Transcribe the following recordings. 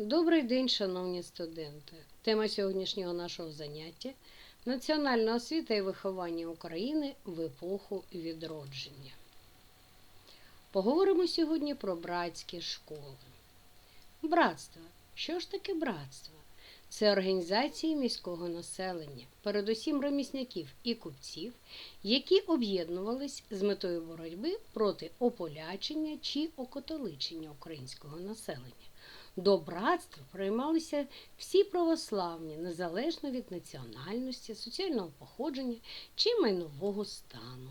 Добрий день, шановні студенти. Тема сьогоднішнього нашого заняття Національна освіта і виховання України в епоху відродження. Поговоримо сьогодні про братські школи. Братство. Що ж таке братство? Це організації міського населення, передусім ремісняків і купців, які об'єднувались з метою боротьби проти ополячення чи окатоличення українського населення. До братства приймалися всі православні, незалежно від національності, соціального походження чи майнового стану.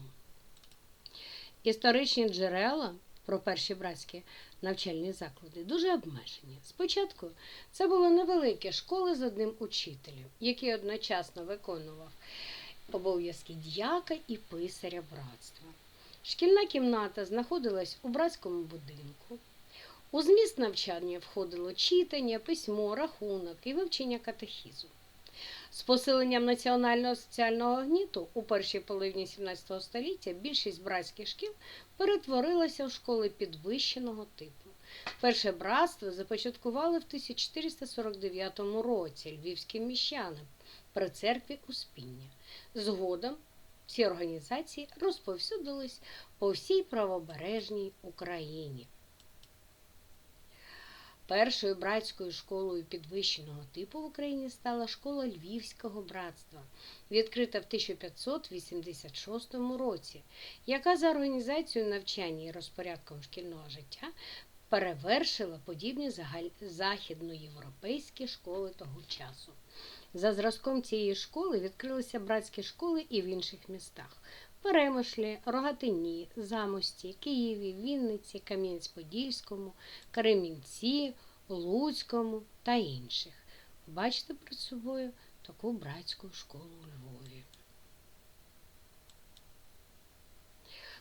Історичні джерела про перші братські навчальні заклади дуже обмежені. Спочатку це були невеликі школи з одним учителем, який одночасно виконував обов'язки дяка і писаря братства. Шкільна кімната знаходилась у братському будинку. У зміст навчання входило читання, письмо, рахунок і вивчення катехізу. З посиленням національного соціального гніту у першій половині 17 століття більшість братських шкіл перетворилася в школи підвищеного типу. Перше братство започаткували в 1449 році львівські міщани при церкві Успіння. Згодом ці організації розповсюдились по всій правобережній Україні. Першою братською школою підвищеного типу в Україні стала школа Львівського братства, відкрита в 1586 році, яка за організацією навчання і розпорядком шкільного життя перевершила подібні західноєвропейські школи того часу. За зразком цієї школи відкрилися братські школи і в інших містах. Перемишлі, Рогатині, Замості, Києві, Вінниці, Кам'янець-Подільському, Кремінці, Луцькому та інших. Бачите перед собою таку братську школу у Львові.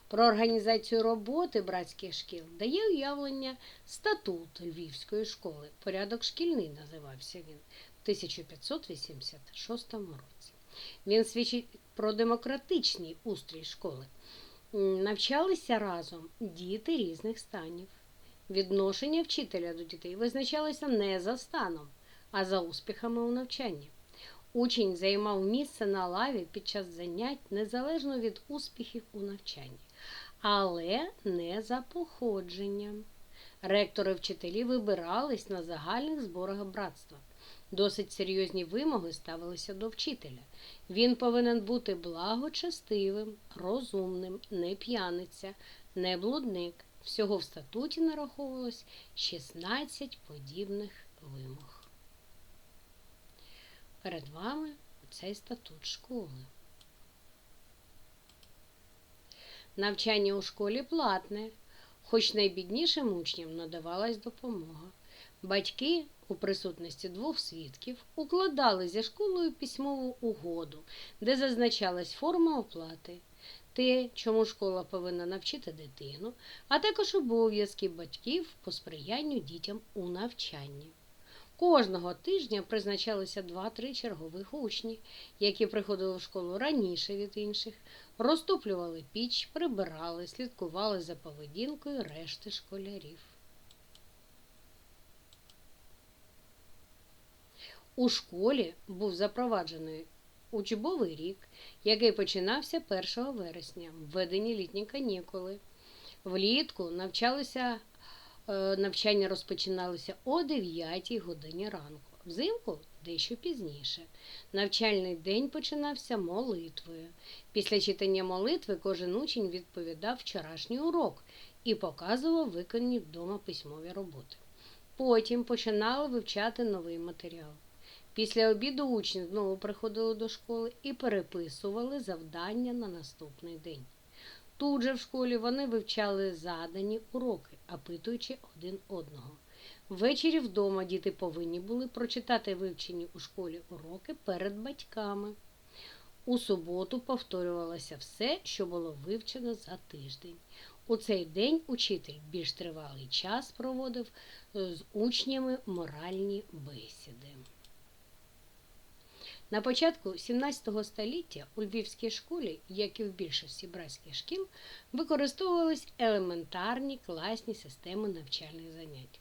Про організацію роботи братських шкіл дає уявлення статут Львівської школи. Порядок шкільний називався він в 1586 році. Він свідчить про демократичний устрій школи. Навчалися разом діти різних станів. Відношення вчителя до дітей визначалося не за станом, а за успіхами у навчанні. Учень займав місце на лаві під час занять незалежно від успіхів у навчанні, але не за походженням. Ректори вчителі вибирались на загальних зборах братства. Досить серйозні вимоги ставилися до вчителя. Він повинен бути благочестивим, розумним, не п'яниця, не блудник. Всього в статуті нараховувалось 16 подібних вимог. Перед вами цей статут школи. Навчання у школі платне, хоч найбіднішим учням надавалась допомога. Батьки у присутності двох свідків укладали зі школою письмову угоду, де зазначалась форма оплати, те, чому школа повинна навчити дитину, а також обов'язки батьків по сприянню дітям у навчанні. Кожного тижня призначалися два-три чергових учні, які приходили в школу раніше від інших, розтоплювали піч, прибирали, слідкували за поведінкою решти школярів. У школі був запроваджений учбовий рік, який починався 1 вересня, введені літні канікули. Влітку навчалися, е, навчання розпочиналося о 9 годині ранку, взимку дещо пізніше. Навчальний день починався молитвою. Після читання молитви кожен учень відповідав вчорашній урок і показував виконані вдома письмові роботи. Потім починали вивчати новий матеріал. Після обіду учні знову приходили до школи і переписували завдання на наступний день. Тут же в школі вони вивчали задані уроки, опитуючи один одного. Ввечері вдома діти повинні були прочитати вивчені у школі уроки перед батьками. У суботу повторювалося все, що було вивчено за тиждень. У цей день учитель більш тривалий час проводив з учнями моральні бесіди. На початку 17 століття у Львівській школі, як і в більшості братських шкіл, використовувались елементарні класні системи навчальних занять.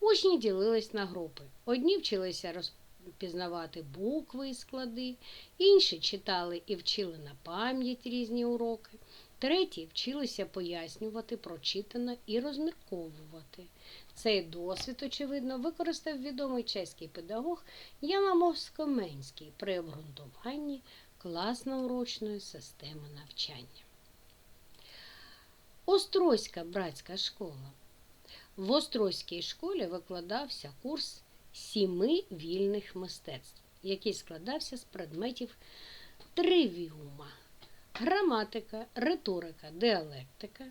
Учні ділились на групи. Одні вчилися розпізнавати букви і склади, інші читали і вчили на пам'ять різні уроки, треті вчилися пояснювати прочитане і розмірковувати. Цей досвід, очевидно, використав відомий чеський педагог Яна Москоменський при обґрунтуванні класно-урочної системи навчання. Острозька братська школа. В Острозькій школі викладався курс сіми вільних мистецтв, який складався з предметів тривіума, граматика, риторика, діалектика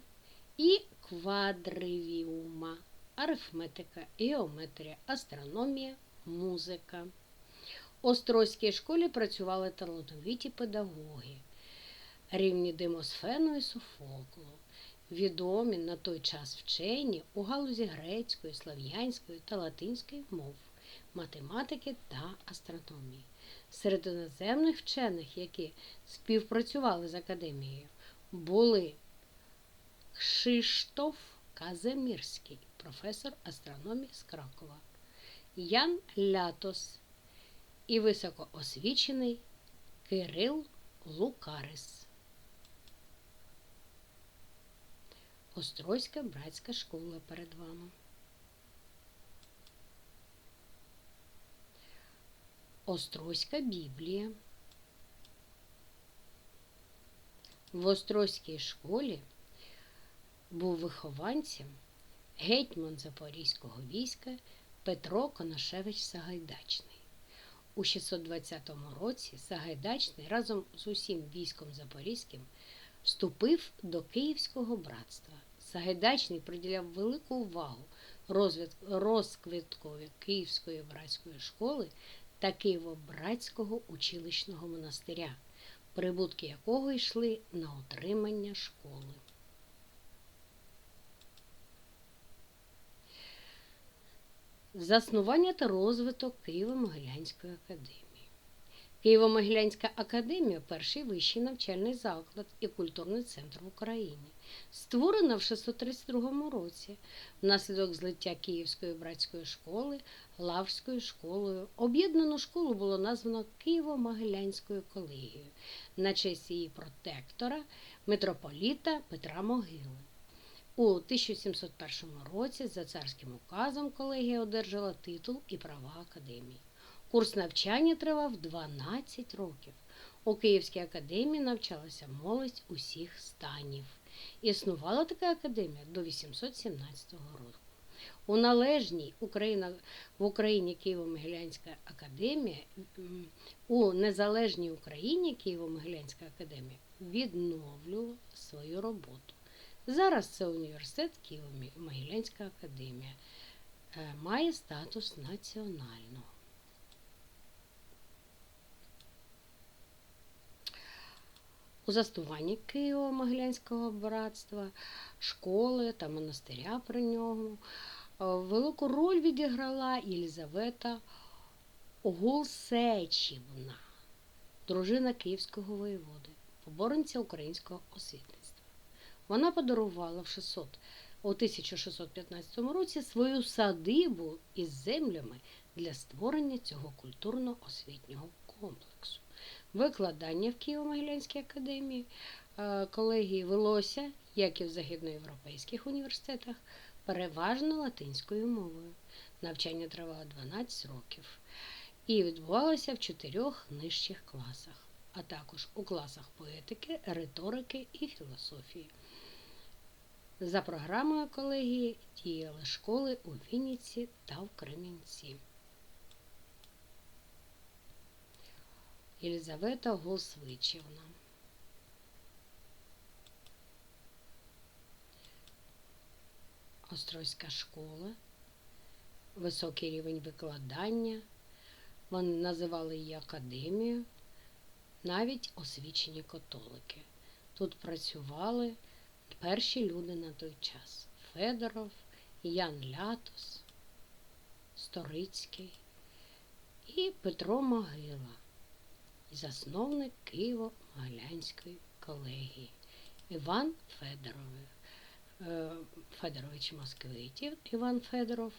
і квадривіума, арифметика, геометрія, астрономія, музика. В Острозькій школі працювали талановиті педагоги, рівні Демосфену і Софоклу відомі на той час вчені у галузі грецької, слав'янської та латинської мов, математики та астрономії. Серед іноземних вчених, які співпрацювали з академією, були Кшиштоф Казимірський, професор астрономії з Кракова, Ян Лятос і високоосвічений Кирил Лукарис. Острозька братська школа перед вами. Острозька Біблія. В Острозькій школі був вихованцем гетьман Запорізького війська Петро Конашевич Сагайдачний. У 620 році Сагайдачний разом з усім військом Запорізьким вступив до Київського братства. Сагайдачний приділяв велику увагу розквіткові Київської братської школи та Києво-братського училищного монастиря, прибутки якого йшли на отримання школи. Заснування та розвиток Києво-Могилянської академії. Києво-Могилянська академія перший вищий навчальний заклад і культурний центр в Україні, створена в 632 році внаслідок злиття Київської братської школи Лаврською школою. Об'єднану школу було названо Києво-Могилянською колегією на честь її протектора, митрополіта Петра Могили. У 1701 році за царським указом колегія одержала титул і права академії. Курс навчання тривав 12 років. У Київській академії навчалася молодь усіх станів. Існувала така академія до 817 року. У належній Україна, в Україні Києво-Могилянська академія, у незалежній Україні Києво-Могилянська академія відновлювала свою роботу. Зараз це університет Києво-Могилянська академія е, має статус національного. У заснуванні Києво-Могилянського братства, школи та монастиря при ньому велику роль відіграла Єлізавета Гулсечівна, дружина Київського воєводи, поборниця українського освітництва. Вона подарувала в 600 у 1615 році свою садибу із землями для створення цього культурно-освітнього комплексу. Викладання в Києво-Могилянській академії е, колегії велося, як і в західноєвропейських університетах, переважно латинською мовою. Навчання тривало 12 років і відбувалося в чотирьох нижчих класах, а також у класах поетики, риторики і філософії. За програмою колегії діяли школи у Вінниці та в Кремінці. Єлизавета Голсвичівна. Острозька школа, високий рівень викладання. Вони називали її академією, навіть освічені католики. Тут працювали перші люди на той час Федоров, Ян Лятос, Сторицький і Петро Могила засновник Києво-Могилянської колегії Іван Федорович, е, Федорович Москвитів, Іван Федоров,